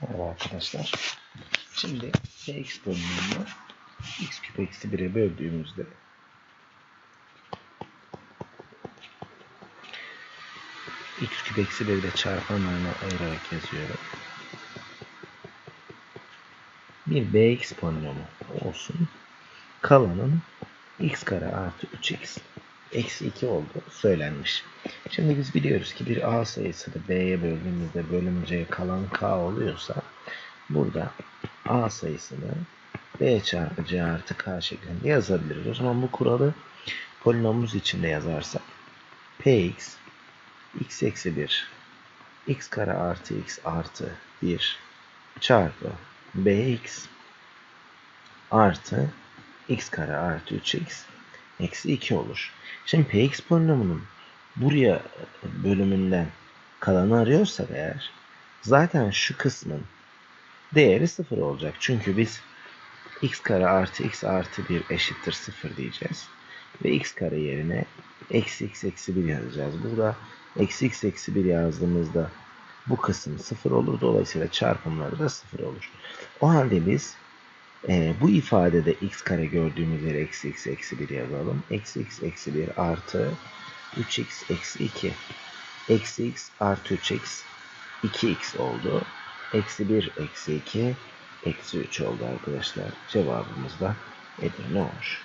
Merhaba arkadaşlar. Şimdi px bölümünü x küp eksi 1'e böldüğümüzde x küp eksi 1 ile çarpanlarına ayırarak yazıyorum. Bir bx polinomu olsun. Kalanın x kare artı 3x eksi 2 olduğu söylenmiş. Şimdi biz biliyoruz ki bir a sayısını b'ye böldüğümüzde bölümceye kalan k oluyorsa burada a sayısını b çarpı c artı k şeklinde yazabiliriz. O zaman bu kuralı polinomumuz içinde yazarsak px x eksi 1 x kare artı x artı 1 çarpı bx artı x kare artı 3x eksi 2 olur. Şimdi px polinomunun buraya bölümünden kalanı arıyorsak eğer zaten şu kısmın değeri 0 olacak. Çünkü biz x kare artı x artı 1 eşittir 0 diyeceğiz. Ve x kare yerine eksi x eksi 1 yazacağız. Burada eksi x eksi 1 yazdığımızda bu kısım 0 olur. Dolayısıyla çarpımları da 0 olur. O halde biz e, bu ifadede x kare gördüğümüz yere eksi x eksi 1 yazalım. Eksi x eksi 1 artı 3x eksi 2. Eksi x artı 3x 2x oldu. Eksi 1 eksi 2 eksi 3 oldu arkadaşlar. Cevabımız da Edirne olmuş.